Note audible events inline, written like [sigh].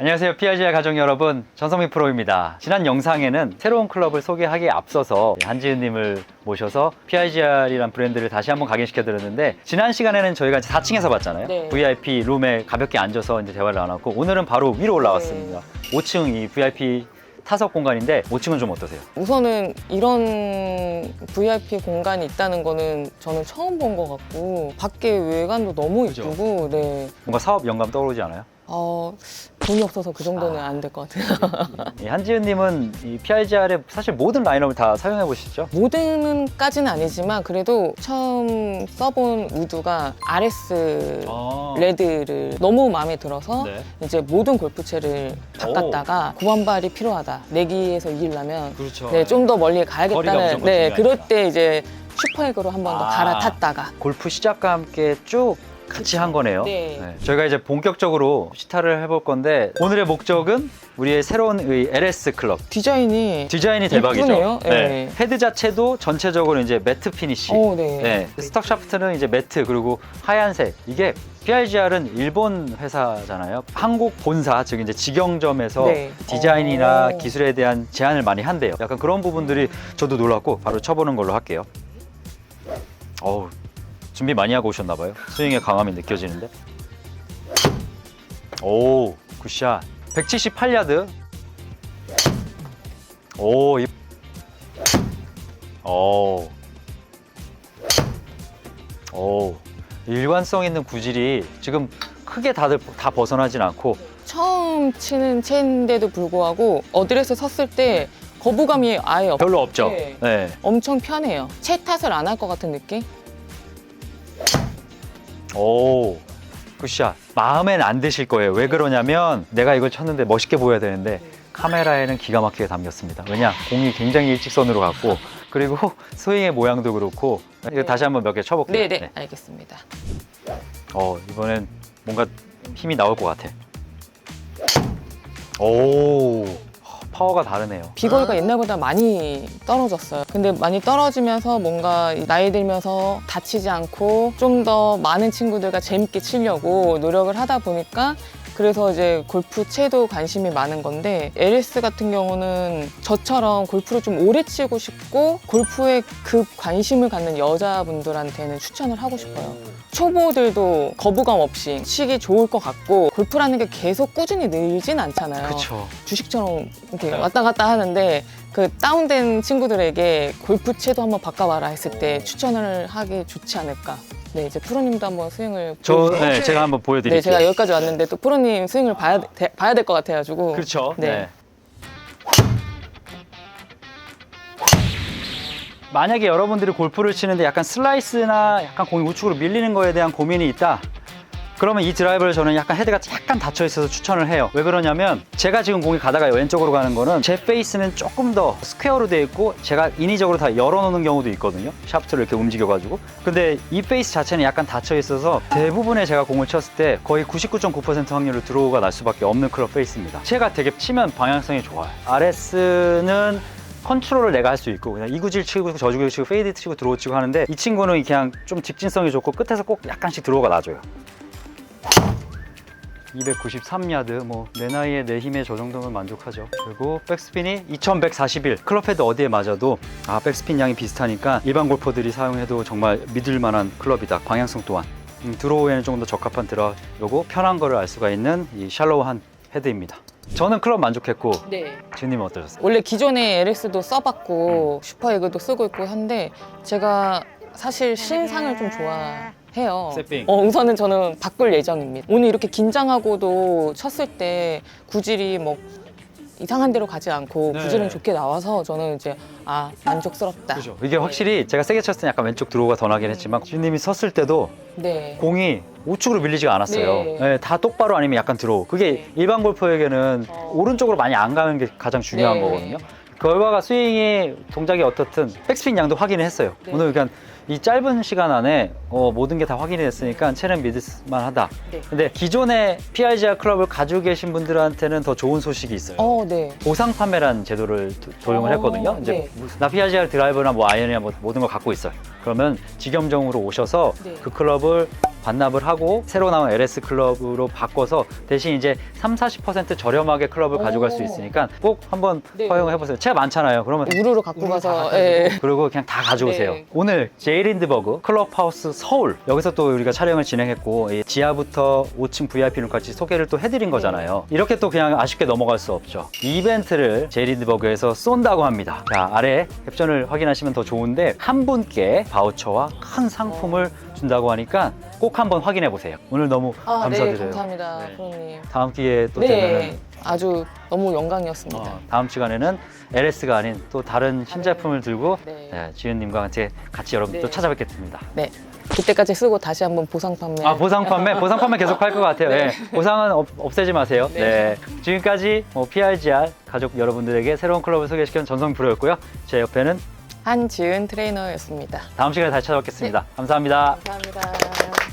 안녕하세요. PRGR 가족 여러분. 전성민 프로입니다. 지난 영상에는 새로운 클럽을 소개하기에 앞서서 한지은님을 모셔서 PRGR이란 브랜드를 다시 한번 각인시켜 드렸는데 지난 시간에는 저희가 이제 4층에서 봤잖아요. 네. VIP 룸에 가볍게 앉아서 이제 대화를 나눴고 오늘은 바로 위로 올라왔습니다. 네. 5층 이 VIP 타석 공간인데 5층은 좀 어떠세요? 우선은 이런 VIP 공간이 있다는 거는 저는 처음 본 것 같고 밖에 외관도 너무 그죠? 이쁘고 네. 뭔가 사업 영감 떠오르지 않아요? 어, 돈이 없어서 그 정도는 아. 안될 것 같아요. 이 한지은님은 이 PRGR의 사실 모든 라인업을 다 사용해 보시죠? 모든까지는 아니지만 그래도 처음 써본 우드가 RS 레드를 너무 마음에 들어서 네. 이제 모든 골프채를 바꿨다가 구원발이 필요하다. 내기에서 이기려면 그렇죠. 네, 좀 더 멀리 거리가 가야겠다는 무조건 네, 중요하니까. 그럴 때 이제 슈퍼에그로 한 번 더 아. 갈아탔다가 골프 시작과 함께 쭉 같이 한 거네요. 네. 저희가 이제 본격적으로 시타를 해볼 건데 오늘의 목적은 우리의 새로운 의 LS 클럽. 디자인이 디자인이 대박이죠. 이쁘네요. 네. 헤드 자체도 전체적으로 이제 매트 피니시. 어, 네. 네. 스톡 샤프트는 이제 매트 그리고 하얀색. 이게 PRGR은 일본 회사잖아요. 한국 본사 즉 이제 직영점에서 네. 디자인이나 오. 기술에 대한 제안을 많이 한대요. 약간 그런 부분들이 저도 놀랐고 바로 쳐보는 걸로 할게요. 어우 준비 많이 하고 오셨나 봐요. 스윙의 강함이 느껴지는데. 오 굿샷. 178야드. 오 이. 오. 오. 일관성 있는 구질이 지금 크게 다들 다 벗어나진 않고 처음 치는 채인데도 불구하고 어드레스 섰을 때 거부감이 아예 없. 별로 없죠. 네. 네. 엄청 편해요. 채 탓을 안 할 것 같은 느낌? 오, 굿샷. 마음엔 안 드실 거예요. 왜 그러냐면 내가 이걸 쳤는데 멋있게 보여야 되는데 카메라에는 기가 막히게 담겼습니다. 왜냐? 공이 굉장히 일직선으로 갔고 그리고 [laughs] 스윙의 모양도 그렇고 이거 네. 다시 한번 몇 개 쳐볼게요. 네네, 알겠습니다. 어, 이번엔 뭔가 힘이 나올 것 같아. 오, 파워가 다르네요. 비거리가 옛날보다 많이 떨어졌어요. 근데 많이 떨어지면서 뭔가 나이 들면서 다치지 않고 좀 더 많은 친구들과 재밌게 치려고 노력을 하다 보니까 그래서 이제 골프 채도 관심이 많은 건데 LS 같은 경우는 저처럼 골프를 좀 오래 치고 싶고 골프에 급 관심을 갖는 여자분들한테는 추천을 하고 싶어요. 초보들도 거부감 없이 치기 좋을 것 같고 골프라는 게 계속 꾸준히 늘진 않잖아요. 그렇죠. 주식처럼 이렇게 왔다 갔다 하는데 그 다운된 친구들에게 골프채도 한번 바꿔봐라 했을 때 추천을 하기 좋지 않을까. 네, 이제 프로님도 한번 스윙을 저 보여주세요. 네, 제가 한번 보여드릴게요. 네, 제가 여기까지 왔는데 또 프로님 스윙을 봐야 돼- 봐야 될 것 같아가지고. 그렇죠. 네. 네. 만약에 여러분들이 골프를 치는데 약간 슬라이스나 약간 공이 우측으로 밀리는 거에 대한 고민이 있다. 그러면 이 드라이버를 저는 약간 헤드가 약간 닫혀 있어서 추천을 해요. 왜 그러냐면 제가 지금 공이 가다가 왼쪽으로 가는 거는 제 페이스는 조금 더 스퀘어로 되어 있고 제가 인위적으로 다 열어놓는 경우도 있거든요. 샤프트를 이렇게 움직여 가지고. 근데 이 페이스 자체는 약간 닫혀 있어서 대부분의 제가 공을 쳤을 때 거의 99.9% 확률로 드로우가 날 수밖에 없는 클럽 페이스입니다. 제가 되게 치면 방향성이 좋아요. RS는 컨트롤을 내가 할 수 있고 그냥 이구질 치고 저구질 치고 페이드 치고 드로우 치고 하는데 이 친구는 그냥 좀 직진성이 좋고 끝에서 꼭 약간씩 드로우가 나줘요. 293야드 뭐 내 나이에 내 힘에 저 정도면 만족하죠. 그리고 백스핀이 2141 클럽 헤드 어디에 맞아도 아 백스핀 양이 비슷하니까 일반 골퍼들이 사용해도 정말 믿을 만한 클럽이다. 방향성 또한. 음, 드로우에는 조금 더 적합한 드라 요거 편한 거를 알 수가 있는 이 샬로우한 헤드입니다 저는 클럽 만족했고 네. 지님은 어떠셨어요? 원래 기존에 LS도 써봤고 슈퍼에그도 쓰고 있고 한데 제가 사실 신상을 좀 좋아해요. 세핑. 어, 우선은 저는 바꿀 예정입니다. 오늘 이렇게 긴장하고도 쳤을 때 구질이 뭐 이상한 데로 가지 않고 네. 구질은 좋게 나와서 저는 이제 아 만족스럽다. 그죠 이게 확실히 제가 세게 쳤을 때 약간 왼쪽 드로우가 더 나긴 했지만 지님이 섰을 때도 네. 공이 우측으로 밀리지가 않았어요. 네. 네, 다 똑바로 아니면 약간 들어오. 그게 네. 일반 골퍼에게는 어. 오른쪽으로 많이 안 가는 게 가장 중요한 네. 거거든요. 결과가 스윙이 동작이 어떻든 백스핀 양도 확인을 했어요. 네. 오늘 그러니까 이 짧은 시간 안에 어, 모든 게 다 확인이 됐으니까 채는 믿을만 하다. 네. 근데 기존의 PRGR 클럽을 가지고 계신 분들한테는 더 좋은 소식이 있어요. 어, 네. 보상 판매라는 제도를 도- 도용을 어, 했거든요. 이제 네. 나 PRGR 드라이버나 뭐 아이언이나 뭐 모든 걸 갖고 있어요. 그러면 직영점으로 오셔서 네. 그 클럽을 반납을 하고 새로 나온 LS 클럽으로 바꿔서 대신 이제 3, 40% 저렴하게 클럽을 오. 가져갈 수 있으니까 꼭 한번 네. 허용해 보세요. 채가 많잖아요. 그러면 우르르 갖고 가서 예. 그리고 그냥 다 가져오세요. 네. 오늘 제이린드버그 클럽하우스 서울 여기서 또 우리가 촬영을 진행했고 이 지하부터 5층 VIP 룸까지 소개를 또 해드린 거잖아요. 이렇게 또 그냥 아쉽게 넘어갈 수 없죠. 이벤트를 제이린드버그에서 쏜다고 합니다. 자 아래 캡션을 확인하시면 더 좋은데 한 분께 바우처와 큰 상품을 준다고 하니까 꼭 한번 확인해 보세요. 오늘 너무 아, 감사드려요. 네, 감사합니다, 네. 프로님. 다음 기회에 또 되면은 네, 아주 너무 영광이었습니다. 어, 다음 시간에는 LS가 아닌 또 다른 신제품을 들고 네. 네, 지은님과 같이 같이 여러분 또 네. 찾아뵙겠습니다. 네. 그때까지 쓰고 다시 한번 보상 판매. 아 보상 판매, [laughs] 보상 판매 계속 할 것 같아요. 네. 보상은 없, 없애지 마세요. 네. 네. 지금까지 뭐 PRGR 가족 여러분들에게 새로운 클럽을 소개시킨 전성 프로였고요. 제 옆에는 한지은 트레이너였습니다. 다음 시간에 다시 찾아뵙겠습니다. 감사합니다. 감사합니다.